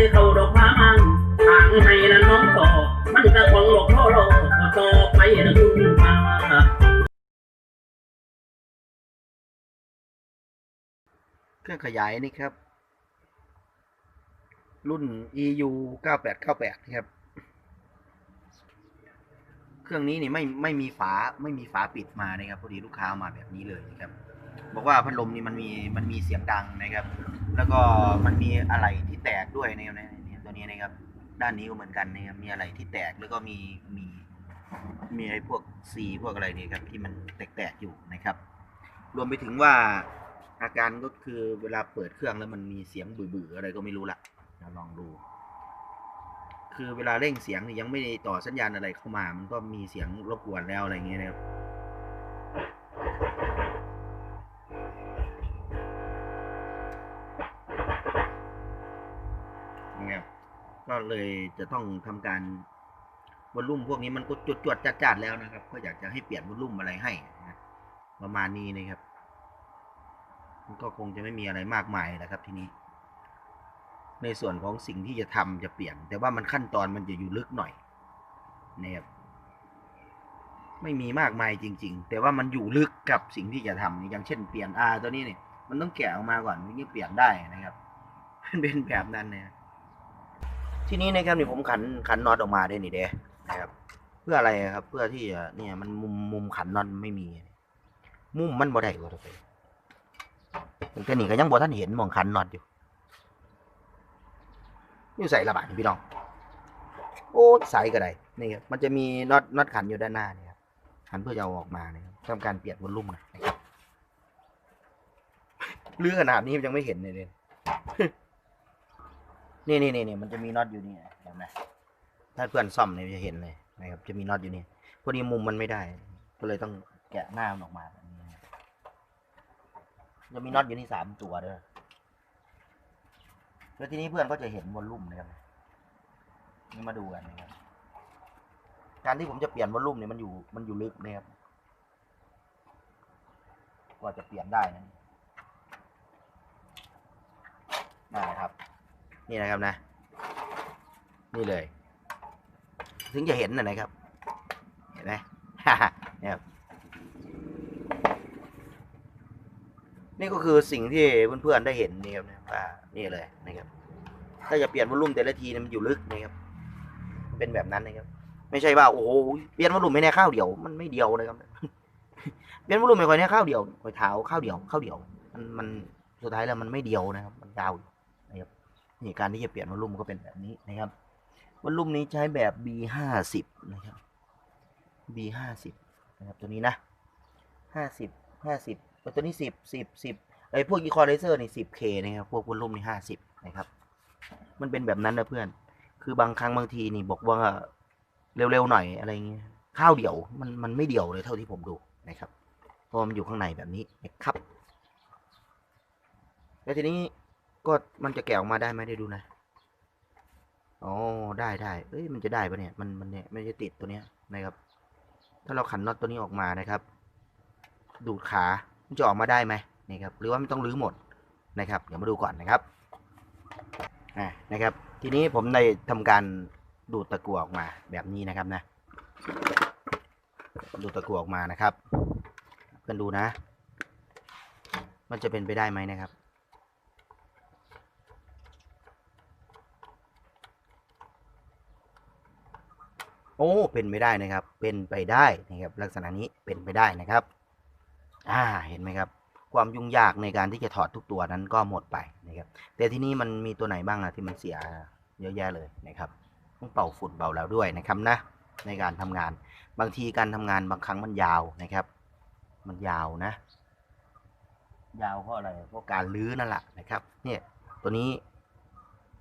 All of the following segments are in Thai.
ได้เขาดอกพามังทางให้นั้นน้องต่อ มันก็ของหลอกล่อหลอกต่อไปนะคุณมาเครื่องขยายนี่ครับ รุ่น EU 9898นะครับ เครื่องนี้นี่ไม่ไม่มีฝาไม่มีฝาปิดมานะครับพอดีลูกค้าเอามาแบบนี้เลยนะครับ บอกว่าพัดลมนี่มันมีมันมีเสียงดังนะครับ แล้วก็มันมีอะไรที่แตกด้วยนะครับเนี่ยเนี่ยตัวนี้นะครับ ด้านนี้ก็เหมือนกันนะครับมีอะไรที่แตกแล้วก็มีมีมีไอ้พวกซีพวกอะไรนี่ครับที่มันแตกๆอยู่นะครับ รวมไปถึงว่าอาการก็คือเวลาเปิดเครื่องแล้วมันมีเสียงบื่อๆอะไรก็ไม่รู้ละเดี๋ยวลองดู คือเวลาเร่งเสียงนี่ยังไม่ได้ต่อสัญญาณอะไรเข้ามา มันก็มีเสียงรบกวนแล้วอะไรเงี้ยนะครับ เลยจะต้องทำการวอลลุ่มพวกนี้มันก็จดจดจัดจัดแล้วนะครับ ก็อยากจะให้เปลี่ยนวอลลุ่มอะไรให้นะประมาณนี้นะครับมันก็คงจะไม่มีอะไรมากมายนะครับทีนี้ ในส่วนของสิ่งที่จะทำจะเปลี่ยน แต่ว่ามันขั้นตอนมันจะอยู่ลึกหน่อยนะครับไม่มีมากมายจริง ๆ แต่ว่ามันอยู่ลึกกับสิ่งที่จะทำอย่างเช่นเปลี่ยน R ตัวนี้เนี่ยมันต้องแกะออกมาก่อนถึงจะเปลี่ยนได้นะครับมันเป็นแบบนั้นนะ ทีนี้นะครับนี่ผมขันขันน็อตออกมาได้นี่เด้นะครับ เพื่ออะไรครับ เพื่อที่จะเนี่ยมันมุมมุมขันน็อตไม่มี มุมมันบ่ได้ว่าไปแต่นี่ก็ยังบ่ท่านเห็นมองขันน็อตอยู่อยู่ใส่ระบาดพี่น้องโอ้ใส่ก็ได้นี่ครับมันจะมีน็อตน็อตขันอยู่ด้านหน้านี่ครับขันเพื่อจะเอาออกมาเนะครับทำการเปลี่ยนวอลลุ่มนะครับเลือขนาดนี้ยังไม่เห็นเลยเนี่ย นี่นี่นี่นี่มันจะมีน็อตอยู่นี่เห็นไหมถ้าเพื่อนซ่อมเนี่ยจะเห็นเลยนะครับ จะมีน็อตอยู่นี่พอดีมุมมันไม่ได้ ก็เลยต้องแกะหน้ามันออกมาแบบนี้จะมีน็อตอยู่นี่สามตัวด้อแล้วทีนี้เพื่อนก็จะเห็นวอลลุ่มนะครับนี่มาดูกันนะครับการที่ผมจะเปลี่ยนวอลลุ่มเนี่ยมันอยู่มันอยู่ลึกนะครับกว่าจะเปลี่ยนได้นะได้ครับ นี่นะครับนะ นี่เลย ถึงจะเห็นนะนะครับ เห็นไหมเนี่ยครับนี่ก็คือสิ่งที่เพื่อนๆได้เห็นนี่ครับว่านี่เลยนะครับ ถ้าจะเปลี่ยนวอลลุ่มแต่ละทีมันอยู่ลึกนะครับเป็นแบบนั้นนะครับ ไม่ใช่ว่าโอ้โหเปลี่ยนวอลลุ่มไม่แน่ข้าวเดียว มันไม่เดียวนะครับเปลี่ยนวอลลุ่มไม่ค่อยแน่ข้าวเดียวค่อยเท้าข้าวเดียวข้าวเดียว มันมันสุดท้ายแล้วมันไม่เดียวนะครับ มันยาวอยู่ นี่การที่จะเปลี่ยนวอลลุ่มก็เป็นแบบนี้นะครับวอลลุ่มนี้ใช้แบบ B ห้าสิบนะครับ B ห้าสิบนะครับตัวนี้นะห้าสิบห้าสิบตัวนี้สิบสิบสิบไอ้พวกอีคอร์ไลเซอร์นี่สิบเคนะครับพวกวอลลุ่มนี่ห้าสิบนะครับ มันเป็นแบบนั้นนะเพื่อน คือบางครั้งบางทีนี่บอกว่าเร็วๆหน่อยอะไรเงี้ยข้าวเดี่ยวมันมันไม่เดี่ยวเลยเท่าที่ผมดูนะครับเพราะมันอยู่ข้างในแบบนี้นะครับแล้วทีนี้ ก็มันจะแกะออกมาได้ไหมได้ดูนะอ๋อได้ได้เอ้ยมันจะได้ปะเนี่ยมันมันเนี่ยไม่จะติดตัวเนี้ยนะครับ ถ้าเราขันน็อตตัวนี้ออกมานะครับ ดูดขามันจะออกมาได้ไหมนี่ครับหรือว่ามันต้องรื้อหมดนะครับ เดี๋ยวมาดูก่อนนะครับอ่านะครับ ทีนี้ผมได้ทำการดูดตะกั่วออกมาแบบนี้นะครับนะ ดูดตะกั่วออกมานะครับเพื่อนดูนะ มันจะเป็นไปได้ไหมนะครับ โอ้เป็นไปได้นะครับ เป็นไปได้นะครับลักษณะนี้เป็นไปได้นะครับอ่าเห็นไหมครับ ความยุ่งยากในการที่จะถอดทุกตัวนั้นก็หมดไปนะครับ แต่ที่นี้มันมีตัวไหนบ้างอะที่มันเสียเยอะแยะเลยนะครับต้องเป่าฝุ่นเบาแล้วด้วยนะครับนะในการทำงาน บางทีการทำงานบางครั้งมันยาวนะครับ มันยาวนะ ยาวเพราะอะไรเพราะการลื้อนั่นแหละนะครับ เนี่ยตัวนี้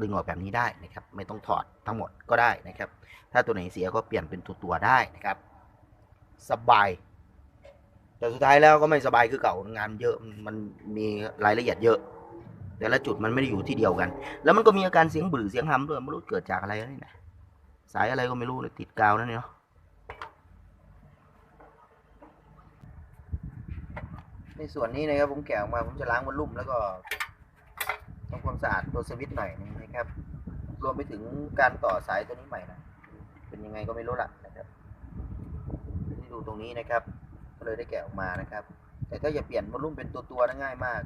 ดึงออกแบบนี้ได้นะครับ ไม่ต้องถอดทั้งหมดก็ได้นะครับ ถ้าตัวไหนเสียก็เปลี่ยนเป็นตัวตัวได้นะครับ สบาย แต่สุดท้ายแล้วก็ไม่สบายคือเก่างานเยอะมันมีรายละเอียดเยอะ แต่ละจุดมันไม่ได้อยู่ที่เดียวกัน แล้วมันก็มีอาการเสียงบื่อเสียงหำด้วยไม่รู้เกิดจากอะไรนี่นะสายอะไรก็ไม่รู้เลยติดกาวนั่นเนาะในส่วนนี้นะครับผมแกะออกมาผมจะล้างวอลลุ่มแล้วก็ทำความสะอาดตัวสวิตช์หน่อยนึง นะครับ รวมไปถึงการต่อสายตัวนี้ใหม่นะ เป็นยังไงก็ไม่รู้ละนะครับที่ดูตรงนี้นะครับ ก็เลยได้แกะออกมานะครับ แต่ถ้าอย่าเปลี่ยนวอลลุ่มเป็นตัวตัวนะง่ายมาก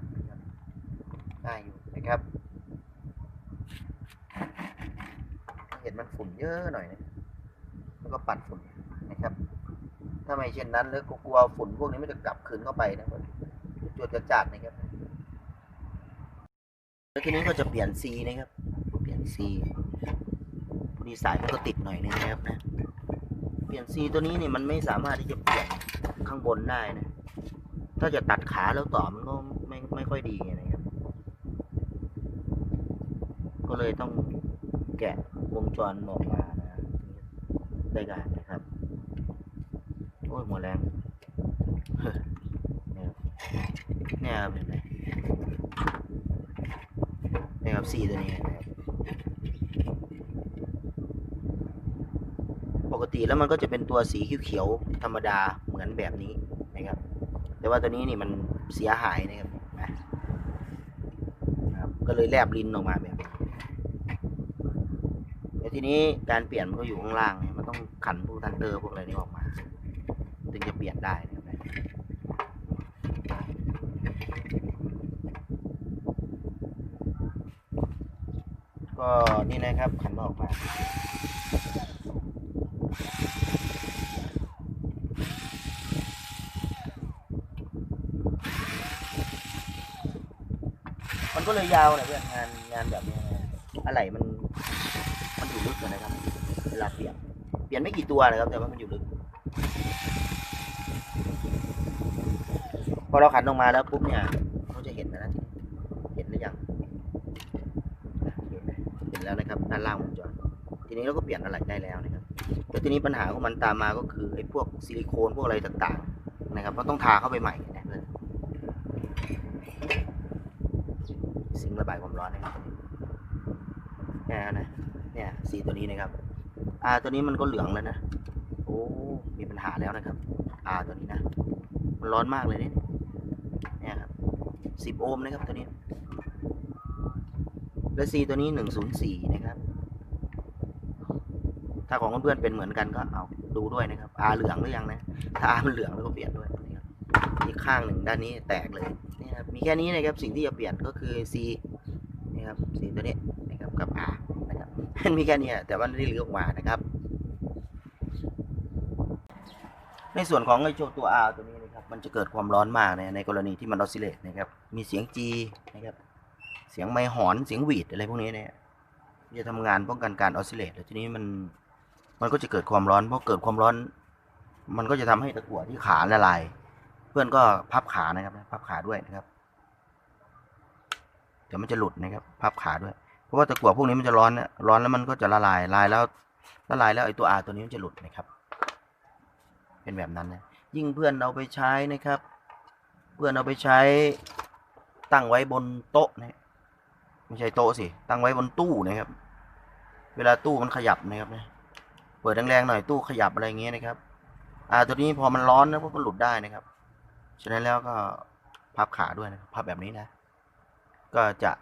ง่ายอยู่นะครับ เห็นมันฝุ่นเยอะหน่อยนะแล้วก็ปัดฝุ่นนะครับ ถ้าไม่เช่นนั้นแล้วก็กลัวฝุ่นพวกนี้ไมันจะกลับคืนเข้าไปนะมันจวดจะจัดนะครับแล้วทีนี้ก็จะเปลี่ยนซีนะครับ ซีพอดีสายมันก็ติดหน่อยนึงนะครับนะ เปลี่ยนซีตัวนี้นี่มันไม่สามารถที่จะเปลี่ยนข้างบนได้นะ ถ้าจะตัดขาแล้วต่อมันก็ไม่ไม่ค่อยดีนะครับ ก็เลยต้องแกะวงจรออกมานะได้กันนะครับ โอ้ยหัวแรงเนี่ยครับเนี่ยครับเห็นไหมเนี่ยครับซีตัวนี้นะครับ ปกติแล้วมันก็จะเป็นตัวสีเขียวๆธรรมดาเหมือนแบบนี้นะครับ แต่ว่าตัวนี้นี่มันเสียหายนะครับนะครับ ก็เลยแลบลิ้นออกมาแบบนี้แล้วทีนี้การเปลี่ยนมันก็อยู่ข้างล่างเนี่ยมันต้องขันพวกทันเตอร์พวกอะไรนี้ออกมา ถึงจะเปลี่ยนได้นะครับก็นี่นะครับขันมันออกมา ก็เลยยาวนะเพื่อนงานงานแบบนี้อะไรมัน มันอยู่ลึกนะครับเวลาเปลี่ยนเปลี่ยนไม่กี่ตัวนะครับ แต่ว่ามันอยู่ลึกพอเราขันลงมาแล้วปุ๊บเนี่ยเขาจะเห็นนะนะเห็นหรือยังเห็นไหมเห็นแล้วนะครับด้านล่างวงจรทีนี้เราก็เปลี่ยนอะไรได้แล้วนะครับแต่ทีนี้ปัญหาของมันตามมาก็คือไอ้พวกซิลิโคนพวกอะไรต่างๆ นะครับก็ต้องทาเข้าไปใหม่นะเพื่อนซิงค์ ระบายความร้อนนะครับเนี่ยนะเนี่ยสีตัวนี้นะครับ อ่าตัวนี้มันก็เหลืองแล้วนะโอ้มีปัญหาแล้วนะครับ อ่าตัวนี้นะมันร้อนมากเลยเนี่ยเนี่ยครับสิบโอห์มนะครับตัวนี้ และซีตัวนี้หนึ่งศูนย์สี่นะครับ ถ้าของเพื่อนๆเป็นเหมือนกันก็เอาดูด้วยนะครับอาเหลืองหรือยังนะ ถ้าอามันเหลืองแล้วก็เปลี่ยนด้วยอีกข้างหนึ่งด้านนี้แตกเลย ครับมีแค่นี้นะครับสิ่งที่จะเปลี่ยนก็คือ C นี่ครับ C ตัวนี้นะครับกับ R นะครับมันมีแค่นี้แต่ว่าไม่ได้เลือกออกมานะครับ ในส่วนของไอโจตัว R ตัวนี้นะครับมันจะเกิดความร้อนมากในในกรณีที่มันออสซิเลตนะครับมีเสียง G นะครับเสียงไมค์หอนเสียงหวีดอะไรพวกนี้เนี่ยจะทำงานป้องกันการออสซิเลตแล้วทีนี้มันมันก็จะเกิดความร้อนเพราะเกิดความร้อน มันก็จะทำให้ตะกั่วที่ขาละลาย พื่อนก็พับขานะครับ พับขาด้วยนะครับเดี๋ยวมันจะหลุดนะครับ พับขาด้วย เพราะว่าตะกั่วพวกนี้มันจะร้อนนะร้อนแล้วมันก็จะละลายลายแล้วละลายแล้วไอ้ตัวอาตัวนี้มันจะหลุดนะครับ เป็นแบบนั้นนะยิ่งเพื่อนเอาไปใช้นะครับ เพื่อนเอาไปใช้ตั้งไว้บนโต๊ะนะไม่ใช่โต๊ะสิตั้งไว้บนตู้นะครับ เวลาตู้มันขยับนะครับนะเปิดแรงๆหน่อยตู้ขยับอะไรเงี้ยนะครับ อ่าตัวนี้พอมันร้อนนะพวก็หลุดได้นะครับ ฉะนั้นแล้วก็พับขาด้วยนะครับพับแบบนี้นะ ก็จะ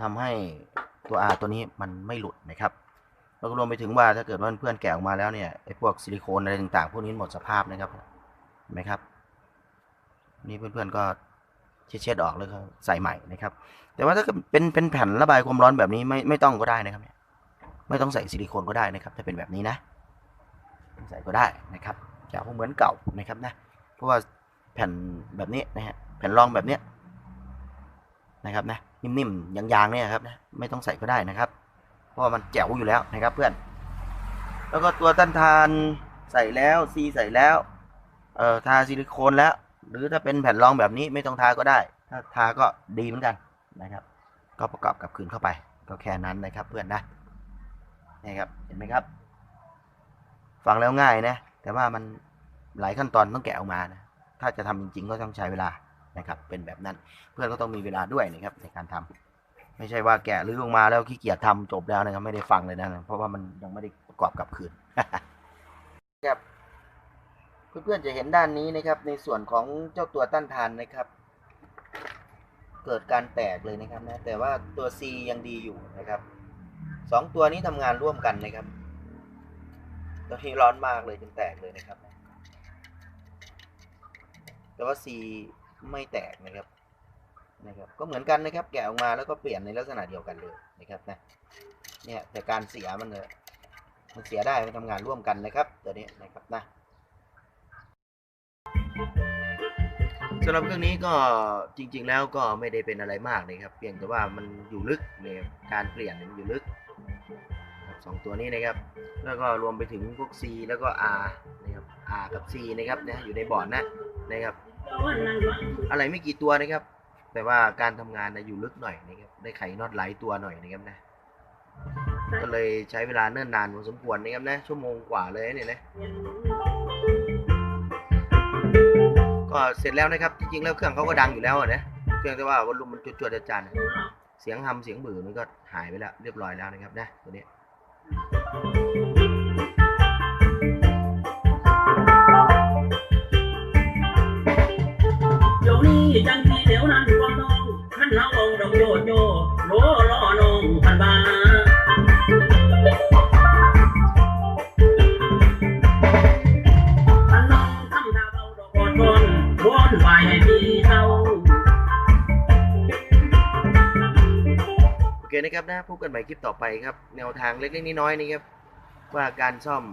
ทำให้ตัว R ตัวนี้มันไม่หลุดนะครับ แล้วก็รวมไปถึงว่าถ้าเกิดว่าเพื่อนแกะออกมาแล้วเนี่ยไอ้พวกซิลิโคนอะไรต่างๆ พวกนี้หมดสภาพนะครับเห็นไหมครับ นี่เพื่อนๆก็เช็ดๆออกแล้วก็ใส่ใหม่นะครับ แต่ว่าถ้าเป็นเป็นแผ่นระบายความร้อนแบบนี้ไม่ไม่ต้องก็ได้นะครับเนี่ยไม่ต้องใส่ซิลิโคนก็ได้นะครับ ถ้าเป็นแบบนี้นะ ใส่ก็ได้นะครับจะคงเหมือนเก่านะครับนะเพราะว่า แผ่นแบบนี้นะฮะแผ่นรองแบบเนี้ยนะครับนะนิ่มๆยางๆเนี่ยครับนะไม่ต้องใส่ก็ได้นะครับ เพราะมันแจ๋วอยู่แล้วนะครับเพื่อน แล้วก็ตัวต้านทานใส่แล้วซีใส่แล้วเอ่อทาซิลิโคนแล้ว หรือถ้าเป็นแผ่นรองแบบนี้ไม่ต้องทาก็ได้ ถ้าทาก็ดีเหมือนกันนะครับ ก็ประกอบกับคืนเข้าไปก็แค่นั้นนะครับเพื่อนนะนี่ครับเห็นไหมครับ ฟังแล้วง่ายนะ แต่ว่ามันหลายขั้นตอนต้องแกะออกมานะ ถ้าจะทำจริงๆก็ต้องใช้เวลานะครับ เป็นแบบนั้นเพื่อนก็ต้องมีเวลาด้วยนะครับในการทำไม่ใช่ว่าแกะหรือลงมาแล้วขี้เกียจทำจบแล้วนะครับไม่ได้ฟังเลยนะเพราะว่ามันยังไม่ได้ประกอบกับคืนครับเพื่อนๆจะเห็นด้านนี้นะครับ ในส่วนของเจ้าตัวต้านทานนะครับ เกิดการแตกเลยนะครับนะแต่ว่าตัว C ยังดีอยู่นะครับสองตัวนี้ทำงานร่วมกันนะครับตอนนี้ร้อนมากเลยจนแตกเลยนะครับ แต่ว่า C ไม่แตกนะครับนะครับก็เหมือนกันนะครับแกะออกมาแล้วก็เปลี่ยนในลักษณะเดียวกันเลยนะครับนะเนี่ยแต่การเสียมันเลยมันเสียได้มันทำงานร่วมกันนะครับตัวนี้นะครับนะสำหรับเครื่องนี้ก็จริง ๆ แล้วก็ไม่ได้เป็นอะไรมากนะครับ เพียงแต่ว่ามันอยู่ลึกเลยครับการเปลี่ยนเนี่ยมันอยู่ลึกสองตัวนี้นะครับ แล้วก็รวมไปถึงพวก C แล้วก็ R นะครับ R กับ C นะครับนะอยู่ในบอร์ดนะนะครับ อะไรไม่กี่ตัวนะครับ แต่ว่าการทำงานนะอยู่ลึกหน่อยนะครับ ได้ไขน็อตหลายตัวหน่อยนะครับนะ ก็เลยใช้เวลาเนิ่นนานพอสมควรนะครับนะ ชั่วโมงกว่าเลยเนี่ยนะ ก็เสร็จแล้วนะครับ จริงๆแล้วเครื่องเขาก็ดังอยู่แล้วนะ เครื่องแต่ว่าวอลลุ่มมันจวดๆจานๆเสียงฮัมเสียงบื่อมันก็หายไปแล้วเรียบร้อยแล้วนะครับนะตัวนี้ นี้จังที่เดียวนั้นก็น้องขันเฮาเอาดอกโยโยโลล้อน้องพันบาพันน้องทำท่าเบาดอกก่อนก่อนวอนไหวให้พี่เฮาโอเคนะครับนะพบกันใหม่คลิปต่อไปครับ แนวทางเล็กๆน้อยๆนะครับว่าการซ่อม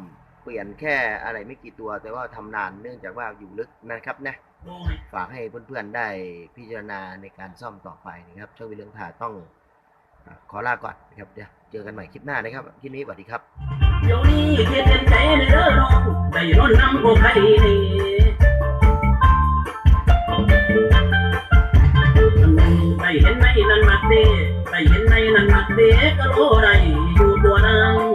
เปลี่ยนแค่อะไรไม่กี่ตัว แต่ว่าทำนานเนื่องจากว่าอยู่ลึกนะครับนะ ฝากให้เพื่อนๆได้พิจารณาในการซ่อมต่อไปนะครับช่องวิเรื่องถ่าต้องขอลาก่อนนะครับเดี๋ยวเจอกันใหม่คลิปหน้านะครับคลิปนี้สวัสดีครับเดี๋ยวนี้เทียนใจในเด้อน้องได้ร้อนน้ำก็ใครนี่ได้เห็นไหมนั่นมักเด้ได้เห็นไหมนั่นมักเด้ก็โลได้น